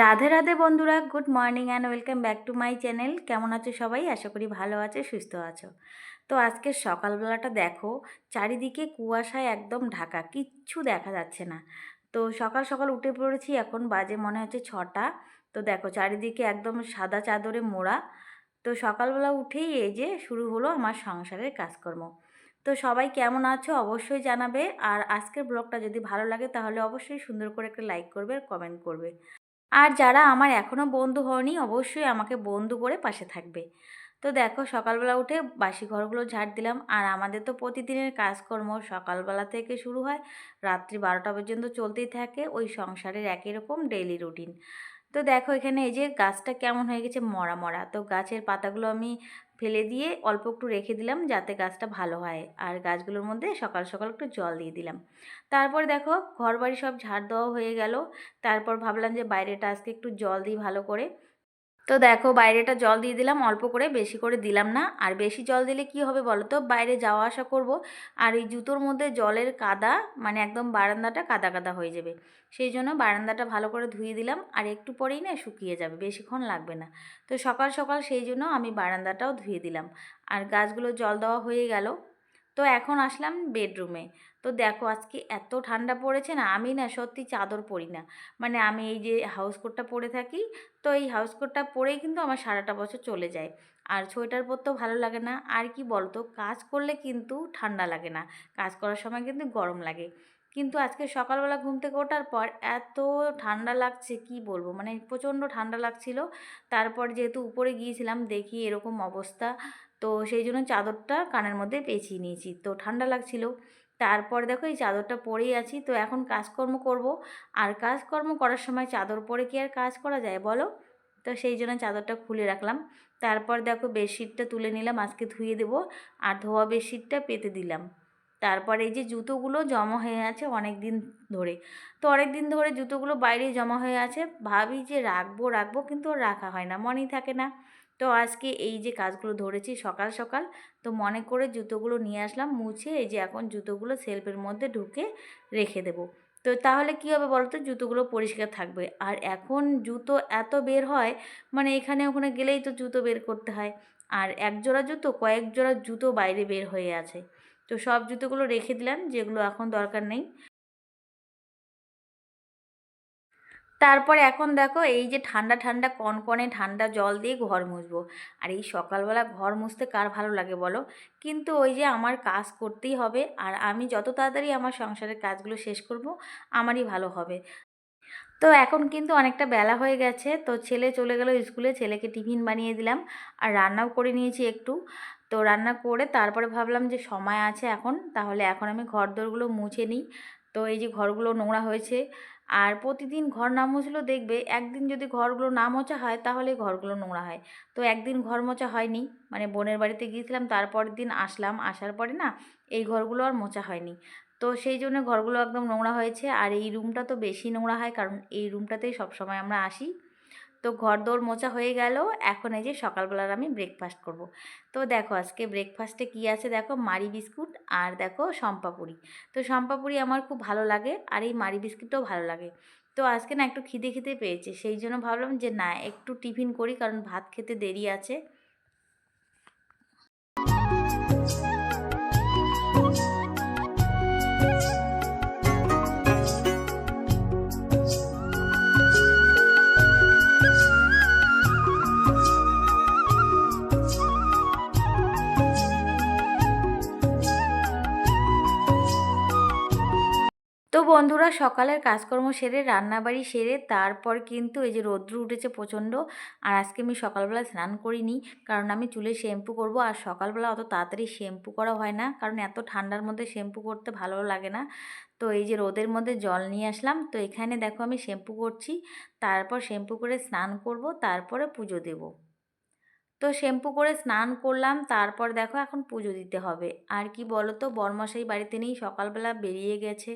রাধে রাধে বন্ধুরা, good morning and welcome back to my channel. কেমন আছো সবাই? আশা করি ভালো আছে, সুস্থ আছো। তো আজকে সকালবেলাটা দেখো, চারিদিকে কুয়াশায় একদম ঢাকা, কিচ্ছু দেখা যাচ্ছে না। তো সকাল সকাল উঠে পড়েছি, এখন বাজে মনে হচ্ছে ছটা। তো দেখো, চারিদিকে একদম সাদা চাদরে মোড়া। তো সকালবেলা উঠেই এই যে শুরু হলো আমার সংসারের কাজকর্ম। তো সবাই কেমন আছো অবশ্যই জানাবে। আর আজকের ব্লগটা যদি ভালো লাগে তাহলে অবশ্যই সুন্দর করে একটা লাইক করবে আর কমেন্ট করবে। আর যারা আমার এখনও বন্ধু হয়নি, অবশ্যই আমাকে বন্ধু করে পাশে থাকবে। তো দেখো, সকালবেলা উঠে বাসি ঘরগুলো ঝাড় দিলাম। আর আমাদের তো প্রতিদিনের কাজকর্ম সকালবেলা থেকে শুরু হয়, রাত্রি বারোটা পর্যন্ত চলতেই থাকে। ওই সংসারের একই রকম ডেইলি রুটিন তো দেখো, এখানে এই যে গাছটা কেমন হয়ে গেছে, মরা মরা। তো গাছের পাতাগুলো আমি ফেলে দিয়ে অল্প একটু রেখে দিলাম যাতে গাছটা ভালো হয়। আর গাছগুলোর মধ্যে সকাল সকাল একটু জল দিয়ে দিলাম। তারপর দেখো ঘর বাড়ি সব ঝাড় দেওয়া হয়ে গেল। তারপর ভাবলাম যে বাইরেটা আজকে একটু জল দিই ভালো করে। তো দেখো বাইরেটা জল দিয়ে দিলাম, অল্প করে, বেশি করে দিলাম না। আর বেশি জল দিলে কি হবে বলো তো? বাইরে যাওয়া আসা করব। আর এই জুতোর মধ্যে জলের কাদা মানে একদম বারান্দাটা কাদা কাদা হয়ে যাবে। সেই জন্য বারান্দাটা ভালো করে ধুয়ে দিলাম। আর একটু পরেই না শুকিয়ে যাবে, বেশিক্ষণ লাগবে না। তো সকাল সকাল সেই জন্য আমি বারান্দাটাও ধুয়ে দিলাম। আর গাছগুলো জল দেওয়া হয়ে গেল। তো এখন আসলাম বেডরুমে তো দেখো আজকে এত ঠান্ডা পড়েছে না, আমি না সত্যি চাদর পরি না। মানে আমি এই যে হাউস কোটটা পরে থাকি, তো এই হাউস কোটটা পরেই কিন্তু আমার সারাটা বছর চলে যায়। আর সোয়েটার পরতেও ভালো লাগে না, আর কি বলতো, কাজ করলে কিন্তু ঠান্ডা লাগে না, কাজ করার সময় কিন্তু গরম লাগে। কিন্তু আজকে সকালবেলা ঘুম থেকে ওঠার পর এত ঠান্ডা লাগছে, কি বলব? মানে প্রচণ্ড ঠান্ডা লাগছিল। তারপর যেহেতু উপরে গিয়েছিলাম, দেখি এরকম অবস্থা, তো সেই জন্য চাদরটা কানের মধ্যে পেঁচিয়ে নিয়েছি। তো ঠান্ডা লাগছিল। তারপর দেখো এই চাদরটা পরেই আছি। তো এখন কাজকর্ম করব। আর কাজকর্ম করার সময় চাদর পরে কি আর কাজ করা যায় বলো? তো সেই জন্য চাদরটা খুলে রাখলাম। তারপর দেখো বেডশিটটা তুলে নিলাম, আজকে ধুয়ে দেবো। আর ধোয়া বেডশিটটা পেতে দিলাম। তারপর এই যে জুতোগুলো জমা হয়ে আছে অনেক দিন ধরে। তো অনেক দিন ধরে জুতোগুলো বাইরে জমা হয়ে আছে। ভাবি যে রাখব রাখব কিন্তু রাখা হয় না, মনেই থাকে না। তো আজকে এই যে কাজগুলো ধরেছি সকাল সকাল, তো মনে করে জুতোগুলো নিয়ে আসলাম, মুছে এই যে এখন জুতোগুলো সেলফের মধ্যে ঢুকে রেখে দেবো। তো তাহলে কী হবে বলো তো? জুতোগুলো পরিষ্কার থাকবে। আর এখন জুতো এত বের হয় মানে এখানে ওখানে গেলেই তো জুতো বের করতে হয়। আর এক জোড়া জুতো কয়েক জোড়া জুতো বাইরে বের হয়ে আছে। তো সব জুতোগুলো রেখে দিলাম, যেগুলো এখন দরকার নেই। তারপর এখন দেখো এই যে ঠান্ডা ঠান্ডা কনকনে ঠান্ডা জল দিয়ে ঘর মুছবো। আর এই সকালবেলা ঘর মুছতে কার ভালো লাগে বলো? কিন্তু ওই যে আমার কাজ করতেই হবে, আর আমি যত তাড়াতাড়ি আমার সংসারের কাজগুলো শেষ করব, আমারই ভালো হবে। তো এখন কিন্তু অনেকটা বেলা হয়ে গেছে, তো ছেলে চলে গেল স্কুলে, ছেলেকে টিফিন বানিয়ে দিলাম। আর রান্নাও করে নিয়েছি একটু। তো রান্না করে তারপরে ভাবলাম যে সময় আছে এখন, তাহলে এখন আমি ঘর দোরগুলো মুছে নিই। তো এই যে ঘরগুলো নোংরা হয়েছে, আর প্রতিদিন ঘর না মুছলেও দেখবে একদিন যদি ঘরগুলো না মোছা হয় তাহলে ঘরগুলো নোংরা হয়। তো একদিন ঘর মোছা হয়নি মানে বোনের বাড়িতে গিয়েছিলাম, তারপরের দিন আসলাম, আসার পরে না এই ঘরগুলো আর মোছা হয়নি। তো সেই জন্য ঘরগুলো একদম নোংরা হয়েছে, আর এই রুমটা তো বেশি নোংরা হয়, কারণ এই রুমটাতেই সবসময় আমরা আসি। তো ঘর দৌড় মোচা হয়ে গেল। এখন এই যে সকালবেলার আমি ব্রেকফাস্ট করব। তো দেখো আজকে ব্রেকফাস্টে কি আছে দেখো? মারি বিস্কুট আর দেখো শম্পাপুরি তো শম্পাপুরি আমার খুব ভালো লাগে আর এই মারি বিস্কুটও ভালো লাগে। তো আজকে না একটু খিদে খিদে পেয়েছে। সেই জন্য ভাবলাম যে না, একটু টিফিন করি কারণ ভাত খেতে দেরি আছে। তো বন্ধুরা, সকালের কাজকর্ম সেরে, রান্নাবাড়ি সেরে, তারপর কিন্তু এই যে রৌদ্র উঠেছে প্রচণ্ড। আর আজকে আমি সকালবেলা স্নান করিনি, কারণ আমি চুলে শ্যাম্পু করব। আর সকালবেলা অত তাড়াতাড়ি শ্যাম্পু করা হয় না, কারণ এত ঠান্ডার মধ্যে শ্যাম্পু করতে ভালো লাগে না। তো এই যে রোদের মধ্যে জল নিয়ে আসলাম, তো এখানে দেখো আমি শ্যাম্পু করছি। তারপর শ্যাম্পু করে স্নান করব, তারপরে পুজো দেবো। তো শ্যাম্পু করে স্নান করলাম, তারপর দেখো এখন পুজো দিতে হবে। আর কি বলো তো বরমশাই বাড়িতে নেই, সকালবেলা বেরিয়ে গেছে।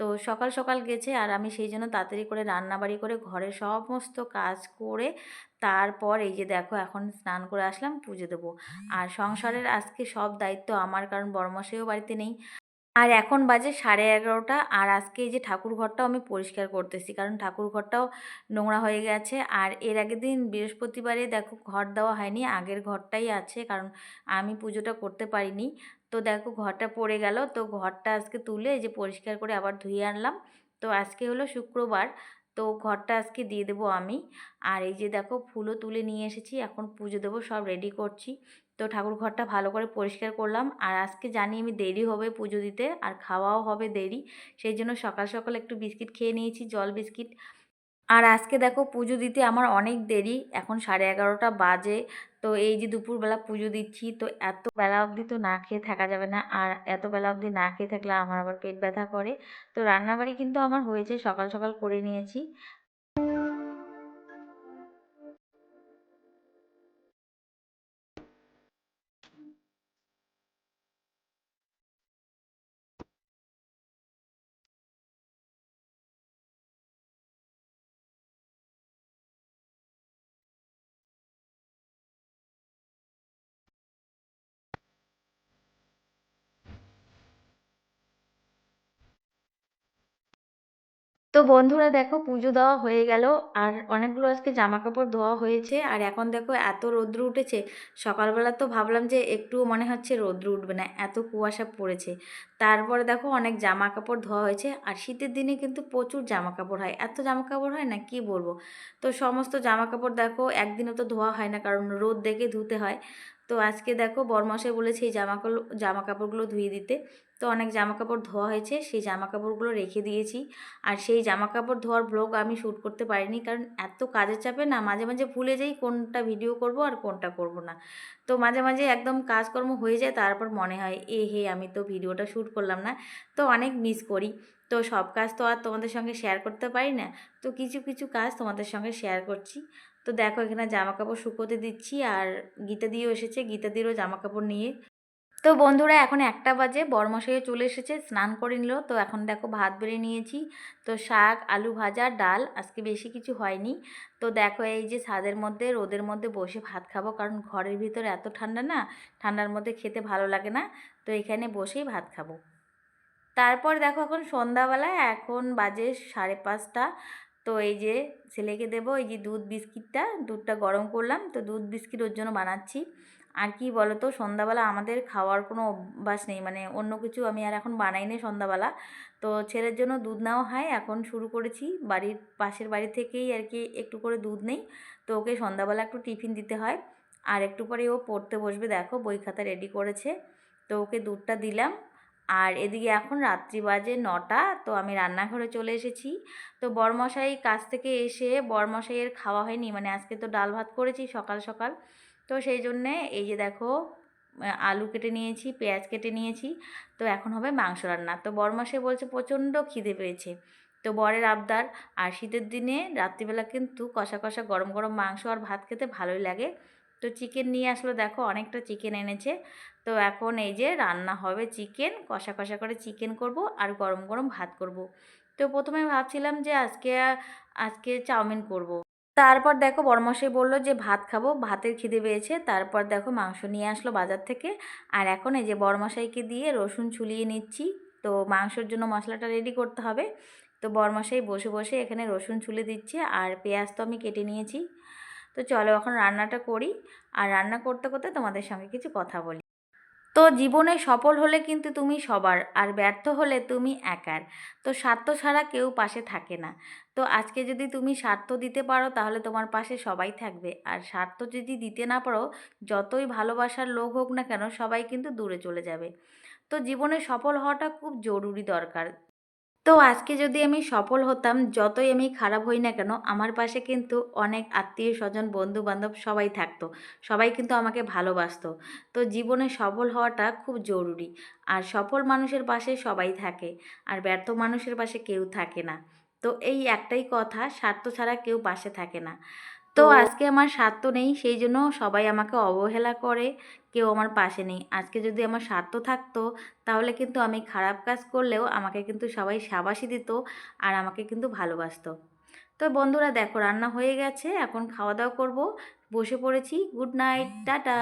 তো সকাল সকাল গেছে আর আমি সেই জন্য তাড়াতাড়ি করে রান্নাবাড়ি করে ঘরে সমস্ত কাজ করে তারপর এই যে দেখো এখন স্নান করে আসলাম, পুজো দেবো। আর সংসারের আজকে সব দায়িত্ব আমার, কারণ বরমশাইও বাড়িতে নেই। আর এখন বাজে সাড়ে এগারোটা। আর আজকে এই যে ঠাকুর ঘরটাও আমি পরিষ্কার করতেছি। কারণ ঠাকুর ঘরটাও নোংরা হয়ে গেছে। আর এর আগের দিন বৃহস্পতিবারে দেখো ঘর দেওয়া হয়নি। আগের ঘরটাই আছে। কারণ আমি পুজোটা করতে পারিনি। তো দেখো ঘরটা পড়ে গেল। তো ঘরটা আজকে তুলে এই যে পরিষ্কার করে আবার ধুয়ে আনলাম। তো আজকে হলো শুক্রবার। তো ঘরটা আজকে দিয়ে দেবো আমি। আর এই যে দেখো ফুলও তুলে নিয়ে এসেছি। এখন পুজো দেবো, সব রেডি করছি। তো ঠাকুর ঘরটা ভালো করে পরিষ্কার করলাম। আর আজকে জানি আমি দেরি হবে পুজো দিতে, আর খাওয়াও হবে দেরি। সেই জন্য সকাল সকাল একটু বিস্কিট খেয়ে নিয়েছি, জল বিস্কিট। আর আজকে দেখো পুজো দিতে আমার অনেক দেরি, এখন সাড়ে এগারোটা বাজে। তো এই যে দুপুরবেলা পুজো দিচ্ছি, তো এত বেলা অবধি তো না খেয়ে থাকা যাবে না। আর এত বেলা অবধি না খেয়ে থাকলে আমার আবার পেট ব্যথা করে। তো রান্নাবাড়ি কিন্তু আমার হয়েছে, সকাল সকাল করে নিয়েছি। তো বন্ধুরা দেখো পুজো দেওয়া হয়ে গেল। আর অনেকগুলো আজকে জামা কাপড় ধোয়া হয়েছে। আর এখন দেখো এত রৌদ্র উঠেছে, সকালবেলা তো ভাবলাম যে একটুও মনে হচ্ছে রৌদ্র উঠবে না, এত কুয়াশা পড়েছে। তারপরে দেখো অনেক জামা কাপড় ধোয়া হয়েছে। আর শীতের দিনে কিন্তু প্রচুর জামা কাপড় হয়। এত জামা কাপড় হয় না, কি বলব? তো সমস্ত জামা কাপড় দেখো একদিনও তো ধোয়া হয় না, কারণ রোদ দেখে ধুতে হয়। তো আজকে দেখো বরমশাই বলেছে এই জামা জামা কাপড়গুলো ধুয়ে দিতে। তো অনেক জামা কাপড় ধোয়া হয়েছে, সেই জামা কাপড়গুলো রেখে দিয়েছি। আর সেই জামা কাপড় ধোয়ার ব্লগ আমি শ্যুট করতে পারিনি কারণ এত কাজের চাপে না মাঝে মাঝে ভুলে যাই কোনটা ভিডিও করব আর কোনটা করব না। তো মাঝে মাঝে একদম কাজকর্ম হয়ে যায়, তারপর মনে হয়, এ হে, আমি তো ভিডিওটা শ্যুট করলাম না। তো অনেক মিস করি। তো সব কাজ তো আর তোমাদের সঙ্গে শেয়ার করতে পারি না। তো কিছু কিছু কাজ তোমাদের সঙ্গে শেয়ার করছি। তো দেখো এখানে জামা কাপড় শুকোতে দিচ্ছি আর গীতা দিয়েও এসেছে, গীতা জামা কাপড় নিয়ে তো বন্ধুরা, এখন একটা বাজে। বরমশাইয়ে চলে এসেছে, স্নান করে নিল। তো এখন দেখো ভাত বেড়ে নিয়েছি। তো শাক, আলু ভাজা, ডাল, আজকে বেশি কিছু হয়নি। তো দেখো এই যে ছাদের মধ্যে, রোদের মধ্যে বসে ভাত খাব, কারণ ঘরের ভিতরে এত ঠান্ডা না, ঠান্ডার মধ্যে খেতে ভালো লাগে না। তো এখানে বসেই ভাত খাব। তারপর দেখো এখন সন্ধ্যাবেলায় এখন বাজে সাড়ে পাঁচটা। তো এই যে ছেলেকে দেবো, এই যে দুধ বিস্কিটটা, দুধটা গরম করলাম। তো দুধ বিস্কিট ওর জন্য বানাচ্ছি। আর কি বলো তো সন্ধ্যাবেলা আমাদের খাওয়ার কোনো অভ্যাস নেই। মানে অন্য কিছু আমি আর এখন বানাই নি সন্ধ্যাবেলা। তো ছেলের জন্য দুধ নেওয়া হয়। এখন শুরু করেছি। বাড়ির পাশের বাড়ি থেকেই আর কি একটু করে দুধ নেই। তো ওকে সন্ধ্যাবেলা একটু টিফিন দিতে হয়। আর একটু পরে ও পড়তে বসবে। দেখো বই খাতা রেডি করেছে। তো ওকে দুধটা দিলাম। আর এদিকে এখন রাত্রি বাজে নটা। তো আমি রান্নাঘরে চলে এসেছি। তো বরমশাই কাছ থেকে এসে বরমশাইয়ের খাওয়া হয়নি। মানে আজকে তো ডাল ভাত করেছি সকাল সকাল। তো সেই জন্যে এই যে দেখো আলু কেটে নিয়েছি, পেঁয়াজ কেটে নিয়েছি, তো এখন হবে মাংস রান্না। তো বরমশাই বলছে প্রচণ্ড খিদে পেয়েছে। তো বরের আবদার, আর শীতের দিনে রাত্রিবেলা কিন্তু কষা কষা গরম গরম মাংস আর ভাত খেতে ভালোই লাগে। তো চিকেন নিয়ে আসলো দেখো, অনেকটা চিকেন এনেছে। তো এখন এই যে রান্না হবে চিকেন, কষা কষা করে চিকেন করব আর গরম গরম ভাত করব। তো প্রথমে ভাবছিলাম যে আজকে আজকে চাউমিন করব। তারপর দেখো বড়মশাই বলল যে, ভাত খাব। ভাতের খিদে পেয়েছে। তারপর দেখো মাংস নিয়ে আসলো বাজার থেকে। আর এখন এই যে বড়মশাইকে দিয়ে রসুন ছুলিয়ে নিচ্ছি। তো মাংসর জন্য মশলাটা রেডি করতে হবে। তো বড়মশাই বসে বসে এখানে রসুন ছুলে দিচ্ছে। আর পেঁয়াজ তো আমি কেটে নিয়েছি। তো চলো এখন রান্নাটা করি। আর রান্না করতে করতে তোমাদের সঙ্গে কিছু কথা বলি। তো জীবনে সফল হলে কিন্তু তুমি সবার, আর ব্যর্থ হলে তুমি একার। তো স্বার্থ ছাড়া কেউ পাশে থাকে না। তো আজকে যদি তুমি স্বার্থ দিতে পারো, তাহলে তোমার পাশে সবাই থাকবে। আর স্বার্থ যদি দিতে না পারো, যতই ভালোবাসার লোক হোক না কেন, সবাই কিন্তু দূরে চলে যাবে। তো জীবনে সফল হওয়াটা খুব জরুরি দরকার। তো আজকে যদি আমি সফল হতাম, যতই আমি খারাপ হই না কেন, আমার পাশে কিন্তু অনেক আত্মীয় স্বজন বন্ধু বান্ধব সবাই থাকতো। সবাই কিন্তু আমাকে ভালোবাসত। তো জীবনে সফল হওয়াটা খুব জরুরি। আর সফল মানুষের পাশে সবাই থাকে, আর ব্যর্থ মানুষের পাশে কেউ থাকে না। তো এই একটাই কথা, স্বার্থ ছাড়া কেউ পাশে থাকে না। তো আজকে আমার স্বার্থ নেই সেই জন্য সবাই আমাকে অবহেলা করে কেউ আমার পাশে নেই। আজকে যদি আমার স্বার্থ থাকতো তাহলে কিন্তু আমি খারাপ কাজ করলেও আমাকে কিন্তু সবাই সাবাসি দিত আর আমাকে কিন্তু ভালোবাসত। তো বন্ধুরা দেখো রান্না হয়ে গেছে এখন খাওয়া দাওয়া করব বসে পড়েছি। Good night tata.